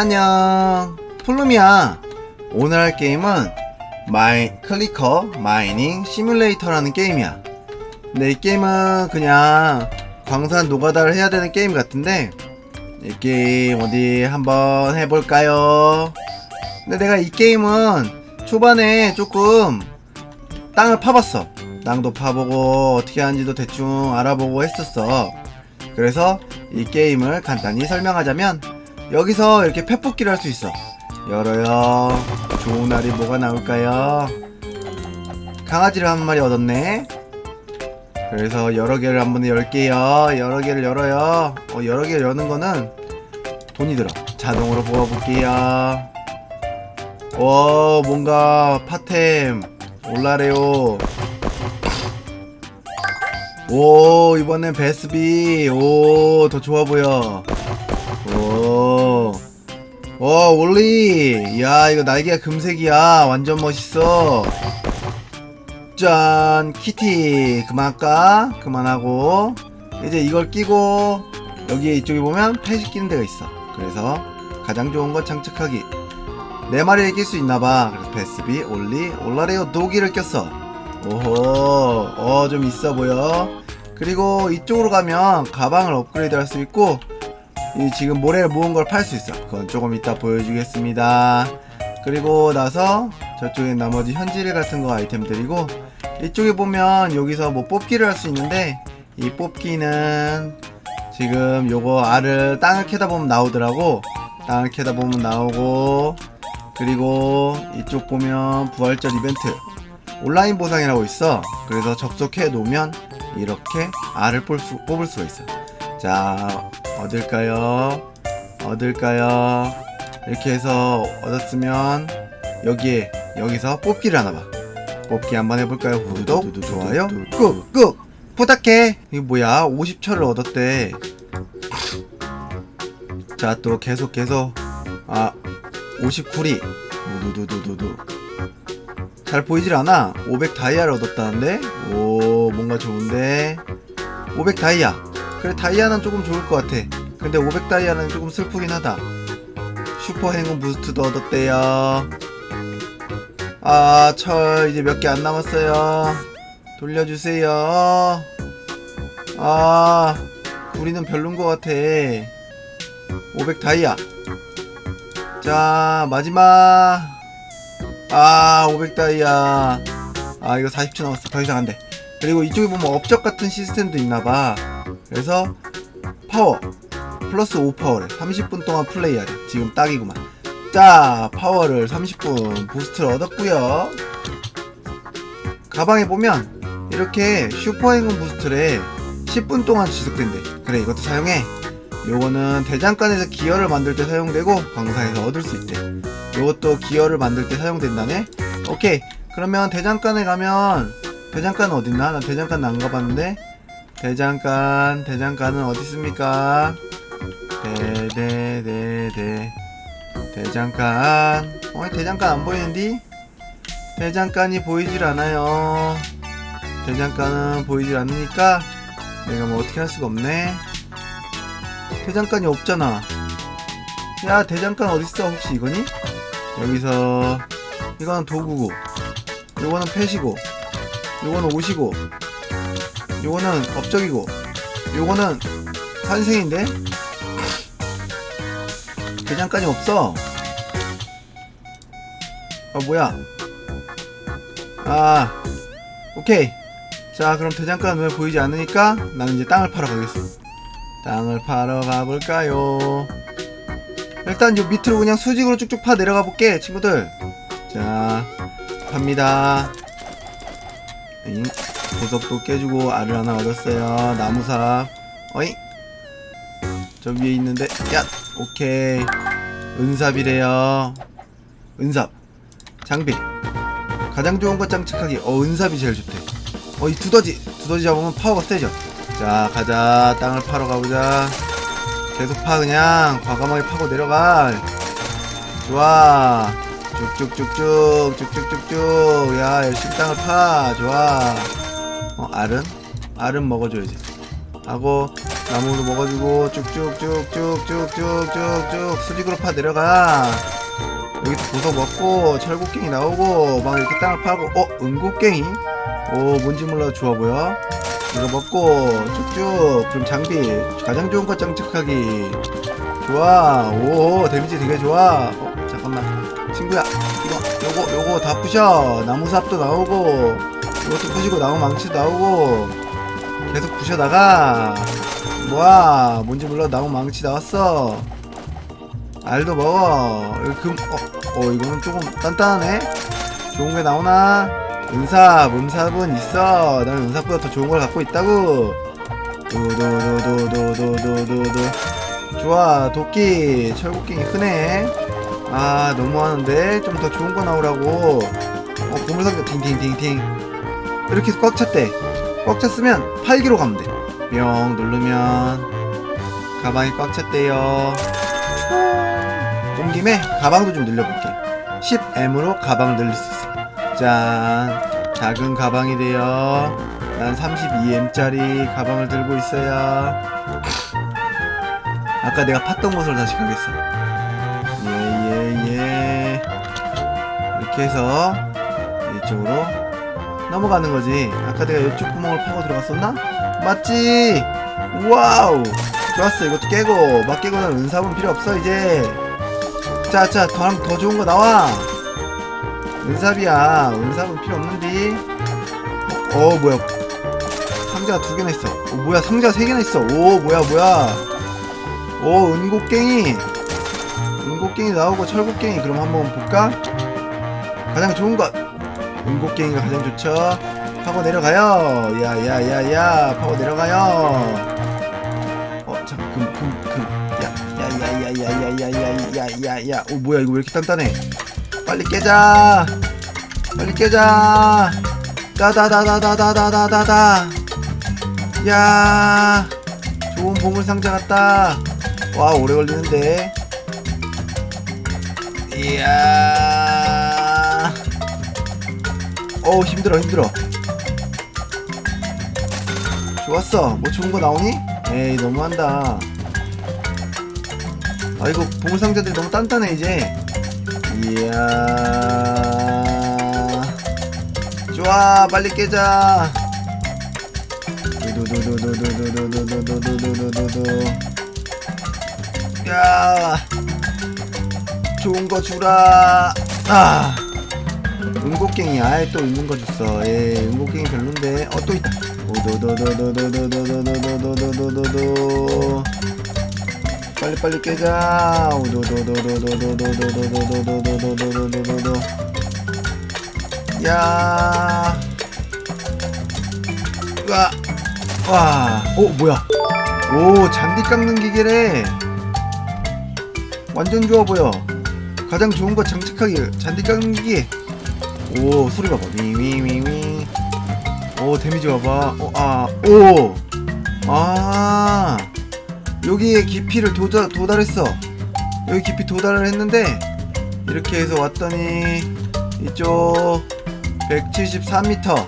안녕. 플룸이야 오늘 할 게임은 마이 클리커 마이닝 시뮬레이터라는 게임이야. 근데 이 게임은 그냥 광산 노가다를 해야 되는 게임 같은데 이 게임 어디 한번 해볼까요? 근데 내가 이 게임은 초반에 조금 땅을 파봤어. 땅도 파보고 어떻게 하는지도 대충 알아보고 했었어. 그래서 이 게임을 간단히 설명하자면 여기서 이렇게 펫뽑기를 할 수 있어. 열어요. 좋은 날이 뭐가 나올까요? 강아지를 한 마리 얻었네. 그래서 여러 개를 한번 열게요. 여러 개를 열어요. 어, 여러 개를 여는 거는 돈이 들어. 자동으로 뽑아볼게요. 오 뭔가 파템 올라래요. 오 이번엔 베스비. 오 더 좋아 보여. 오. 오, 올리. 야, 이거 날개가 금색이야. 완전 멋있어. 짠, 키티. 그만 할까? 그만하고. 이제 이걸 끼고, 여기에 이쪽에 보면 펫이 끼는 데가 있어. 그래서 가장 좋은 건 장착하기. 네 마리를 낄 수 있나봐. 그래서 베스비, 올리, 올라레오 도기를 꼈어. 오호, 어, 좀 있어 보여. 그리고 이쪽으로 가면 가방을 업그레이드 할 수 있고, 이 지금 모래를 모은 걸 팔 수 있어. 그건 조금 이따 보여주겠습니다. 그리고 나서 저쪽에 나머지 현질 같은 거 아이템들이고 이쪽에 보면 여기서 뭐 뽑기를 할 수 있는데 이 뽑기는 지금 요거 알을 땅을 캐다 보면 나오더라고. 땅을 캐다 보면 나오고 그리고 이쪽 보면 부활절 이벤트 온라인 보상이라고 있어. 그래서 접속해 놓으면 이렇게 알을 뽑을, 수가 있어. 자, 얻을까요? 얻을까요? 이렇게 해서 얻었으면 여기에 여기서 뽑기를 하나 봐. 뽑기 한번 해볼까요? 구독, 좋아요, 꾹, 꾹 부탁해. 이거 뭐야? 50철을 얻었대. 자, 또 계속 계속 아 59리 두두두두두 잘 보이질 않아. 500 다이아를 얻었다는데? 오, 뭔가 좋은데. 500 다이아. 그래, 다이아는 조금 좋을 것 같아. 근데 500 다이아는 조금 슬프긴 하다. 슈퍼 행운 부스트도 얻었대요. 아, 철 이제 몇 개 안 남았어요. 돌려주세요. 아, 우리는 별론 것 같아. 500 다이아. 자, 마지막. 아, 500 다이아. 아, 이거 40초 남았어. 더 이상 안 돼. 그리고 이쪽에 보면 업적 같은 시스템도 있나봐. 그래서 파워 플러스 5파워를 30분 동안 플레이하래. 지금 딱이구만. 자, 파워를 30분 부스트를 얻었고요. 가방에 보면 이렇게 슈퍼 행운 부스트를 10분 동안 지속된대. 그래, 이것도 사용해. 요거는 대장간에서 기어를 만들 때 사용되고 광산에서 얻을 수 있대. 요것도 기어를 만들 때 사용된다네. 오케이. 그러면 대장간에 가면 대장간 어딨나? 나 대장간 안 가봤는데. 대장간, 대장간은 어디 있습니까? 대대대대 대장간. 어, 대장간 안 보이는디? 대장간이 보이질 않아요. 대장간은 보이질 않으니까 내가 뭐 어떻게 할 수가 없네. 대장간이 없잖아. 야, 대장간 어딨어? 혹시 이거니? 여기서 이거는 도구고, 요거는 펫이고, 요거는 옷이고, 요거는 업적이고, 요거는 환생인데? 대장간이 없어. 아, 뭐야? 아, 오케이. 자, 그럼 대장간 왜 보이지 않으니까 나는 이제 땅을 파러 가겠어. 땅을 파러 가볼까요? 일단 요 밑으로 그냥 수직으로 쭉쭉 파 내려가 볼게, 친구들. 자, 팝니다. 잉, 보석도 깨주고 알을 하나 얻었어요. 나무삽. 어이. 저 위에 있는데, 야, 오케이. 은삽이래요. 은삽. 장비. 가장 좋은 거 장착하기. 어, 은삽이 제일 좋대. 어, 이 두더지. 두더지 잡으면 파워가 세죠. 자, 가자. 땅을 파러 가보자. 계속 파, 그냥. 과감하게 파고 내려가. 좋아. 쭉쭉쭉쭉. 쭉쭉쭉쭉. 야, 열심히 땅을 파. 좋아. 어, 알은? 알은 먹어줘야지. 하고, 나무로 먹어주고 쭉쭉쭉쭉쭉쭉쭉쭉 수직으로 파 내려가 여기서 보석 먹고 철곡갱이 나오고 막 이렇게 땅을 파고 어 은곡갱이 오 뭔지 몰라 좋아 보여 이거 먹고 쭉쭉 그럼 장비 가장 좋은 거 장착하기 좋아 오 데미지 되게 좋아 어 친구야 이거 요거 요거 다 부셔. 나무삽도 나오고 이것도 부시고 나무 망치도 나오고 계속 부셔다가. 뭐야 뭔지 몰라. 나무 망치 나왔어. 알도 먹어. 여기 금 어, 어 이거는 조금 단단하네. 좋은 게 나오나? 은삽 은삽은 있어. 나는 은삽보다 더 좋은 걸 갖고 있다고. 도도도도도도도도도 좋아 도끼 철곡갱이 크네 아 너무하는데? 좀 더 좋은 거 나오라고. 어 보물상자 팅팅팅팅 이렇게 꽉 찼대. 꽉 찼으면 팔기로 가면 돼뿅 누르면 가방이 꽉 찼대요. 온 김에 가방도 좀 늘려볼게. 10M으로 가방을 늘릴 수 있어. 짠. 작은 가방이 돼요. 난 32M짜리 가방을 들고 있어야 아까 내가 팠던 곳으로 다시 가겠어 이렇게 해서 이쪽으로 넘어가는 거지. 아까 내가 이쪽 구멍을 파고 들어갔었나? 맞지? 와우! 좋았어. 이것도 깨고 막 깨고 난 은삽은 필요 없어 이제. 자자 더, 더 좋은 거 나와. 은삽이야. 은삽은 필요 없는디 어 뭐야. 상자가 두 개나 있어. 어 뭐야. 상자가 세 개나 있어. 오 뭐야 뭐야. 오 은곡갱이. 은곡갱이 나오고 철곡갱이 그럼 한번 볼까 가장 좋은 것 은곡갱이가 가장 좋죠 파고 내려가요 야야야야 파고 내려가요 어 잠깐 금금금 야야야야야야야야야야야야 오 뭐야 이거 왜 이렇게 단단해 빨리 깨자 빨리 깨자 따다다다다다다다다다 야 좋은 보물 상자 같다 와 오래 걸리는데 이야 어우 힘들어 힘들어. 좋았어. 뭐 좋은 거 나오니? 에이 너무한다. 아 이거 보물 상자들이 너무 단단해 이제. 이야. 좋아 빨리 깨자. 두두두두두두두두두두두두두두두 야 좋은 거 주라 아 은곡갱이 아예 또거 줬어. 예 은곡갱이 별론데. 어 또 있다. 오도도도도도도도도도도도도도도도 빨리 빨리 깨자 오도도도도도도도도도도도도도도도도도도 야 으아 와오 뭐야 오 잔디 깎는 기계래 완전 좋아 보여 가장 좋은 거 장착하기 잔디 깎는 기계 오 소리 봐봐. 위위위위. 오 데미지 봐봐. 오아오아. 여기에 깊이를 도달, 도달했어. 여기 깊이 도달을 했는데 이렇게 해서 왔더니 이쪽 173m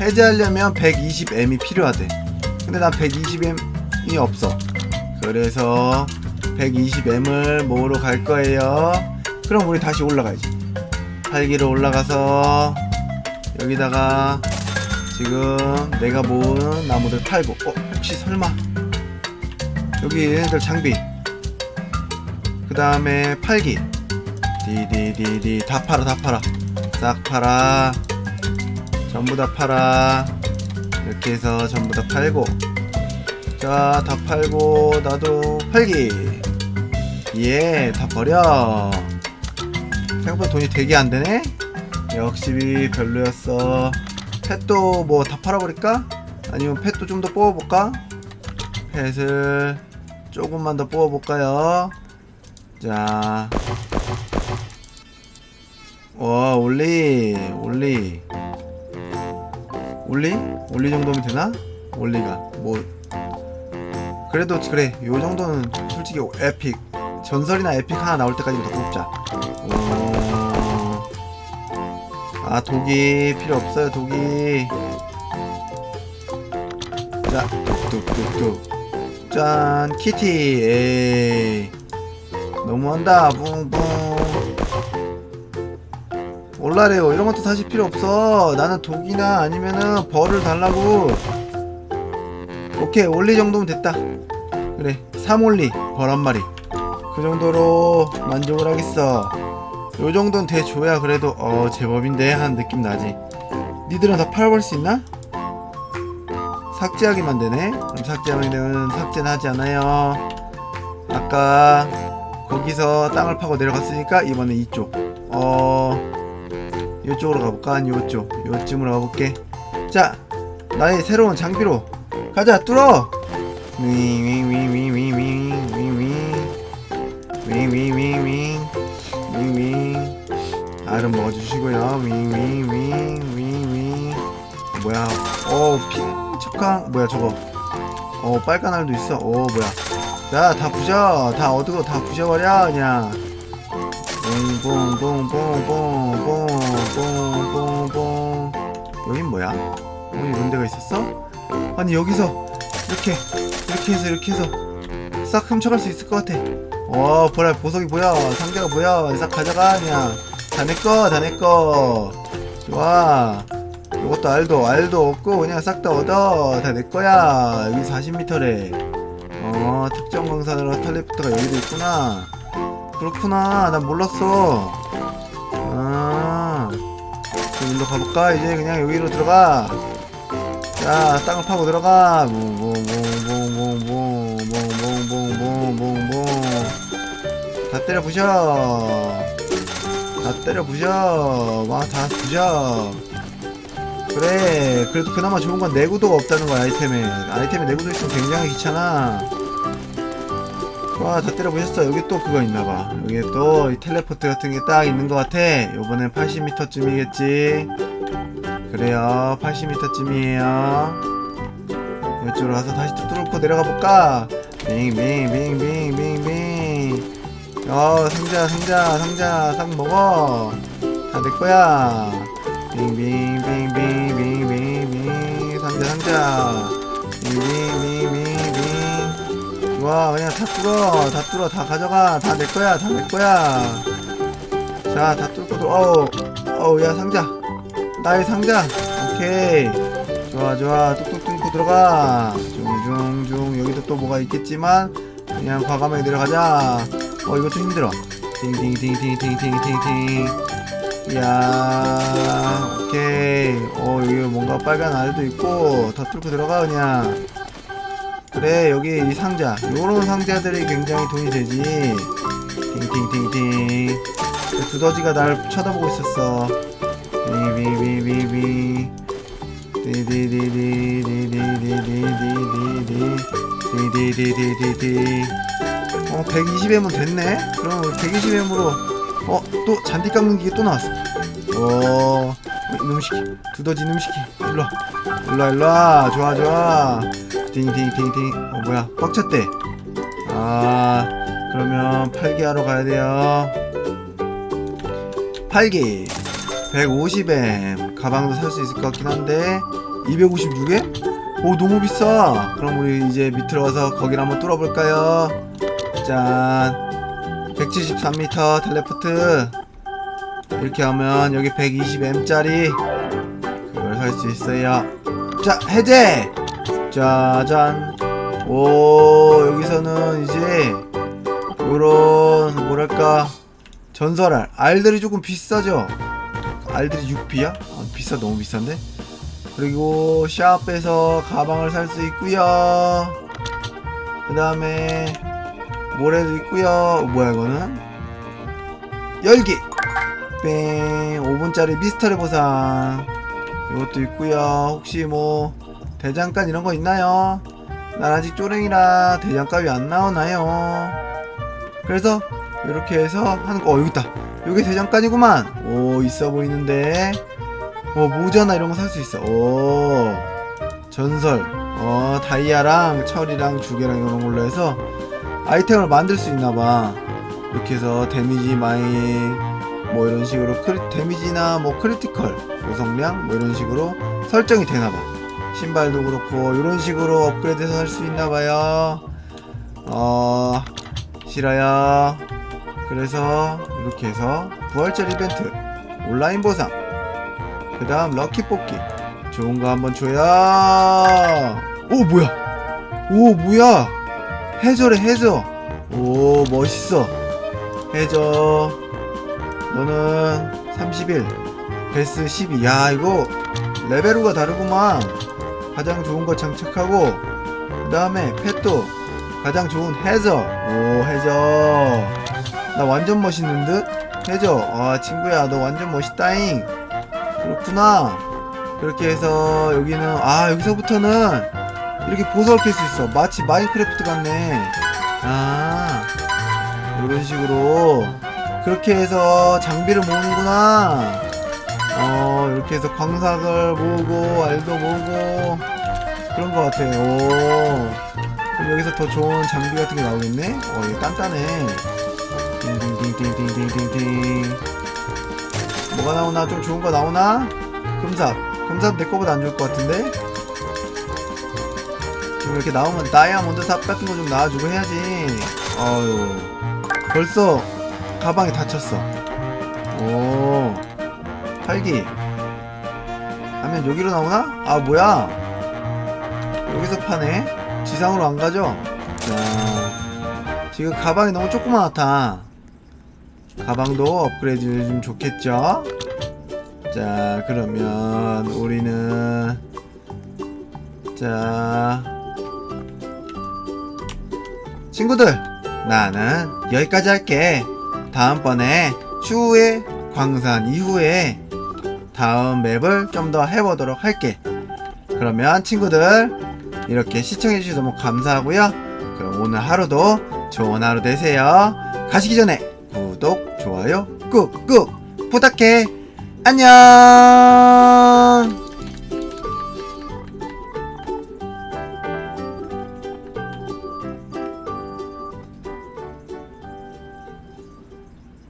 해제하려면 120m이 필요하대. 근데 난 120m이 없어. 그래서 120m을 모으러 갈 거예요. 그럼 우리 다시 올라가야지 팔기로 올라가서 여기다가 지금 내가 모은 나무들 팔고 어 혹시 설마 여기 얘네들 장비 그 다음에 팔기. 디디디디 다 팔아 다 팔아. 싹 팔아. 전부 다 팔아. 이렇게 해서 전부 다 팔고. 자 다 팔고 나도 팔기. 예다 버려 생각보다 돈이 되게 안 되네 역시 별로였어 펫도 뭐 다 팔아버릴까? 아니면 펫도 좀 더 뽑아볼까? 펫을 조금만 더 뽑아볼까요? 자. 와, 올리, 올리. 올리? 올리 정도면 되나? 올리가. 뭐. 그래도, 그래. 요 정도는 솔직히 에픽. 전설이나 에픽 하나 나올 때까지부터 뽑자. 오. 아, 독이 필요 없어요, 독이. 자, 뚝뚝뚝뚝. 짠 키티. 에이. 너무한다. 뿡뿡 올라래요. 이런 것도 사실 필요 없어. 나는 독이나 아니면은 벌을 달라고. 오케이 올리 정도면 됐다. 그래 3올리 벌 한 마리. 그 정도로 만족을 하겠어 요 정도는 돼줘야 그래도 어 제법인데 하는 느낌 나지 니들은 다 팔아볼 수 있나? 삭제하기만 되네 그럼 삭제하면 삭제는 하지 않아요 아까 거기서 땅을 파고 내려갔으니까 이번엔 이쪽 어 이쪽으로 가볼까? 아니 요쪽 요쯤으로 가볼게 자 나의 새로운 장비로 가자 뚫어 윙윙윙윙윙윙윙윙윙윙윙윙 알은 먹어주시고요. 윙윙윙윙윙 뭐야? 어핑 착한 뭐야 저거? 어 빨간 알도 있어. 어 뭐야? 자다 부셔. 다 어두고 다 부셔버려 그냥. 뽕뽕뽕뽕뽕뽕뽕뽕뽕. 여긴 뭐야? 어 이런 데가 있었어? 아니 여기서. 이렇게. 이렇게 해서 이렇게 해서. 싹 훔쳐갈 수 있을 것 같아. 어 보라 보석이 뭐야? 상자가 뭐야? 싹 가져가 그냥 다 내꺼 다 내꺼 좋아 이것도 알도 알도 없고 그냥 싹 다 얻어 다 내꺼야 여기 40m래 어 특정 광산으로 텔레포트가 여기도 있구나 그렇구나 난 몰랐어 아 그럼 일로 가볼까 이제 그냥 여기로 들어가 자 땅을 파고 들어가 몽몽몽몽몽몽몽몽몽몽몽몽 다 때려 부셔 다 때려 부셔 와다 부셔 그래 그래도 그나마 좋은 건 내구도가 없다는 거야 아이템에 아이템에 내구도 있으면 굉장히 귀찮아 와, 다 때려보셨어. 여기 또 그거 있나봐. 여기 또이 텔레포트 같은 게 딱 있는 것 같아. 요번엔 80m쯤이겠지. 그래요. 80m쯤이에요. 이쪽으로 가서 다시 또 뚫고 내려가 볼까? 빙빙빙빙빙빙. 어, 상자, 상자, 상자, 싹 먹어. 다 내 거야. 빙빙빙빙빙빙빙. 상자, 상자. 빙빙빙빙빙. 좋아 그냥 다 뚫어 다 뚫어 다 가져가 다 내 거야 다 내 거야 자 다 뚫고 들어 어우 어우 야 상자 나의 상자 오케이 좋아 좋아 뚝뚝 뚫고 들어가 중중중 여기도 또 뭐가 있겠지만 그냥 과감하게 내려가자 어 이거 좀 힘들어 팅팅팅팅팅팅팅팅 이야 오케이 어 여기 뭔가 빨간 알도 있고 다 뚫고 들어가 그냥 그래 여기 이 상자 요런 상자들이 굉장히 돈이 되지 그 두더지가 날 쳐다보고 있었어 비비비비비 디디디디디디디디디디디디디디디 어 120M은 됐네. 그럼 120M으로 어 또 잔디 깎는 기계 또 나왔어. 오 이놈 시키 두더지 이놈 시키 일로와. 일로와 일로와. 좋아 좋아. 띵띵띵띵 어 뭐야. 꽉 찼대. 아 그러면 팔기 하러 가야 돼요. 팔기 150M 가방도 살 수 있을 것 같긴 한데. 256에? 오 너무 비싸. 그럼 우리 이제 밑으로 가서 거기를 한번 뚫어볼까요 짠. 173m 텔레포트. 이렇게 하면 여기 120M짜리 그걸 살 수 있어요. 자 해제! 짜잔 오 여기서는 이제 요런 뭐랄까 전설알. 알들이 조금 비싸죠? 알들이 6비야? 아, 비싸 너무 비싼데? 그리고 샵에서 가방을 살 수 있고요. 그 다음에 모래도 있고요 뭐야 이거는 열기 뺑 5분짜리 미스터리 보상 이것도 있고요 혹시 뭐 대장간 이런 거 있나요? 난 아직 쪼랭이라 대장값이 안 나오나요? 그래서 이렇게 해서 하는 거, 어, 여기 있다. 여기 대장간이구만. 오, 있어 보이는데. 어, 모자나 이런 거 살 수 있어. 오, 전설. 어, 다이아랑 철이랑 주개랑 이런 걸로 해서 아이템을 만들 수 있나봐. 이렇게 해서 데미지 마인, 뭐 이런 식으로 크리, 데미지나 뭐 크리티컬, 고성량, 뭐 이런 식으로 설정이 되나봐. 신발도 그렇고 이런 식으로 업그레이드해서 할 수 있나봐요. 어 싫어요 그래서 이렇게 해서 부활절 이벤트 온라인 보상 그 다음 럭키 뽑기. 좋은 거 한번 줘야 오 뭐야? 오 뭐야 해저래 해저 오 멋있어. 해저 너는 31 베스 12 야 이거 레벨우가 다르구만. 가장 좋은 거 장착하고 그 다음에 펫도 가장 좋은 해저 오 해저 나 완전 멋있는 듯? 해저 아 친구야 너 완전 멋있다잉. 그렇구나. 그렇게 해서 여기는 아 여기서부터는 이렇게 보석을 캘 수 있어. 마치 마인크래프트 같네. 아 이런 식으로 그렇게 해서 장비를 모으는구나. 어 이렇게 해서 광석을 모으고 알도 모으고 그런 것 같아 오. 그럼 여기서 더 좋은 장비 같은 게 나오겠네? 어 이거 단단해. 띵띵띵띵띵띵띵띵 뭐가 나오나 좀 좋은 거 나오나 금삽 금삽 내 거보다 안 좋을 것 같은데 좀 이렇게 나오면 다이아몬드 삽 같은 거 좀 나와주고 해야지 어유 벌써 가방에 다쳤어 오 팔기 하면 여기로 나오나? 아 뭐야 여기서 파네 지상으로 안 가죠? 자 지금 가방이 너무 조그맣다 가방도 업그레이드 좀 좋겠죠? 자 그러면 우리는 자 친구들 나는 여기까지 할게. 다음번에 추후에 광산 이후에 다음 맵을 좀 더 해보도록 할게. 그러면 친구들 이렇게 시청해주셔서 너무 감사하고요. 그럼 오늘 하루도 좋은 하루 되세요. 가시기 전에 구독 좋아요 꾹꾹 부탁해. 안녕